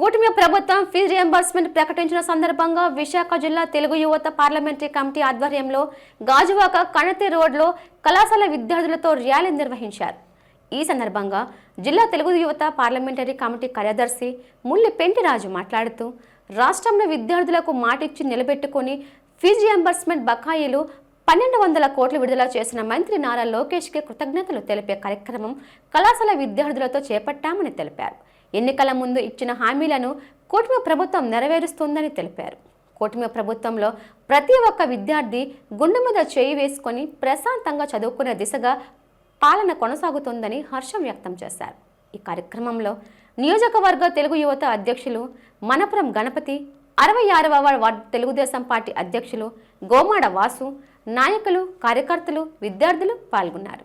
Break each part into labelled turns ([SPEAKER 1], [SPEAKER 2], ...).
[SPEAKER 1] కూటమి ప్రభుత్వం fee reimbursement ప్రకటించిన సందర్భంగా విశాఖ జిల్లా తెలుగు యువత పార్లమెంటరీ కమిటీ ఆధ్వర్యంలో గాజువాక కణతి రోడ్లో కళాశాల విద్యార్థులతో ర్యాలీ నిర్వహించారు. ఈ సందర్భంగా జిల్లా తెలుగు యువత పార్లమెంటరీ కమిటీ కార్యదర్శి ముల్లి పెంటిరాజు మాట్లాడుతూ రాష్ట్రంలో విద్యార్థులకు మాటిచ్చి నిలబెట్టుకొని ఫీజు రియంబర్స్మెంట్ బకాయిలు పన్నెండు వందల కోట్లు విడుదల చేసిన మంత్రి నారా లోకేష్కి కృతజ్ఞతలు తెలిపే కార్యక్రమం కళాశాల విద్యార్థులతో చేపట్టామని తెలిపారు. ఎన్నికల ముందు ఇచ్చిన హామీలను కూటమి ప్రభుత్వం నెరవేరుస్తుందని తెలిపారు. కూటమి ప్రభుత్వంలో ప్రతి ఒక్క విద్యార్థి గుండె మీద చేయి వేసుకొని ప్రశాంతంగా చదువుకునే దిశగా పాలన కొనసాగుతుందని హర్షం వ్యక్తం చేశారు. ఈ కార్యక్రమంలో నియోజకవర్గ తెలుగు యువత అధ్యక్షులు మనపురం గణపతి అరవై ఆరవ వార్డు తెలుగుదేశం పార్టీ అధ్యక్షులు గోమాడ వాసు నాయకులు కార్యకర్తలు విద్యార్థులు పాల్గొన్నారు.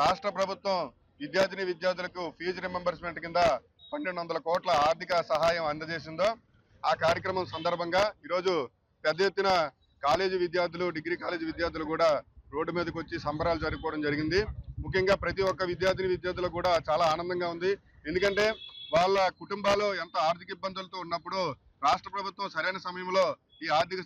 [SPEAKER 2] రాష్ట్ర ప్రభుత్వం విద్యార్థిని విద్యార్థులకు ఫీజు రింబర్స్మెంట్ కింద పన్నెండు వందల కోట్ల ఆర్థిక సహాయం అందజేసిందో ఆ కార్యక్రమం సందర్భంగా ఈరోజు పెద్ద ఎత్తున కాలేజీ విద్యార్థులు డిగ్రీ కాలేజీ విద్యార్థులు కూడా రోడ్డు మీదకి వచ్చి సంబరాలు జరుపుకోవడం జరిగింది. ముఖ్యంగా ప్రతి ఒక్క విద్యార్థిని విద్యార్థులకు కూడా చాలా ఆనందంగా ఉంది. ఎందుకంటే వాళ్ళ కుటుంబాలు ఎంత ఆర్థిక ఇబ్బందులతో ఉన్నప్పుడు రాష్ట్ర ప్రభుత్వం సరైన సమయంలో ఈ ఆర్థిక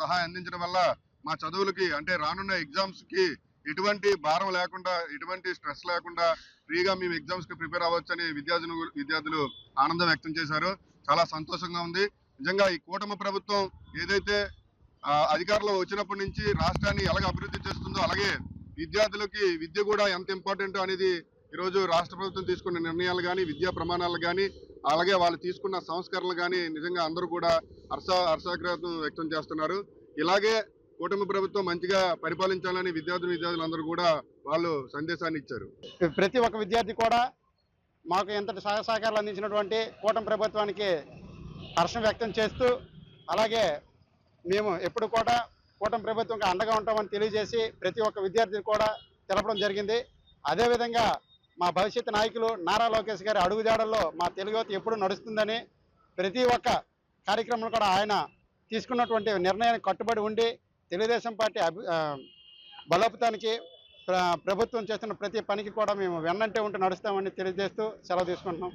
[SPEAKER 2] సహాయం అందించడం వల్ల మా చదువులకి అంటే రానున్న ఎగ్జామ్స్కి ఎటువంటి భారం లేకుండా ఎటువంటి స్ట్రెస్ లేకుండా ఫ్రీగా మేము ఎగ్జామ్స్కి ప్రిపేర్ అవ్వచ్చని విద్యార్థులు విద్యార్థులు ఆనందం వ్యక్తం చేశారు. చాలా సంతోషంగా ఉంది. నిజంగా ఈ కూటమి ప్రభుత్వం ఏదైతే అధికారంలో వచ్చినప్పటి నుంచి రాష్ట్రాన్ని ఎలాగ అభివృద్ధి చేస్తుందో అలాగే విద్యార్థులకి విద్య కూడా ఎంత ఇంపార్టెంట్ అనేది ఈరోజు రాష్ట్ర ప్రభుత్వం తీసుకున్న నిర్ణయాలు కానీ విద్యా ప్రమాణాలు కానీ అలాగే వాళ్ళు తీసుకున్న సంస్కరణలు కానీ నిజంగా అందరూ కూడా హర్ష హర్షాగ్రహం వ్యక్తం చేస్తున్నారు. ఇలాగే కూటమి ప్రభుత్వం మంచిగా పరిపాలించాలని విద్యార్థులు విద్యార్థులందరూ కూడా వాళ్ళు సందేశాన్ని ఇచ్చారు.
[SPEAKER 3] ప్రతి ఒక్క విద్యార్థి కూడా మాకు ఎంతటి సహాయ సహకారాలు అందించినటువంటి కూటమి ప్రభుత్వానికి హర్షం వ్యక్తం చేస్తూ అలాగే మేము ఎప్పుడు కూడా కూటమి ప్రభుత్వంకి అండగా ఉంటామని తెలియజేసి ప్రతి ఒక్క విద్యార్థిని కూడా తెలపడం జరిగింది. అదేవిధంగా మా భవిష్యత్ నాయకులు నారా లోకేష్ గారి అడుగుజాడల్లో మా తెలుగు యువత ఎప్పుడు నడుస్తుందని ప్రతి ఒక్క కార్యక్రమం కూడా ఆయన తీసుకున్నటువంటి నిర్ణయానికి కట్టుబడి ఉండి తెలుగుదేశం పార్టీ అభి బలోపతానికి ప్రభుత్వం చేస్తున్న ప్రతి పనికి కూడా మేము వెన్నంటే ఉంటూ నడుస్తామని తెలియజేస్తూ సెలవు తీసుకుంటున్నాం.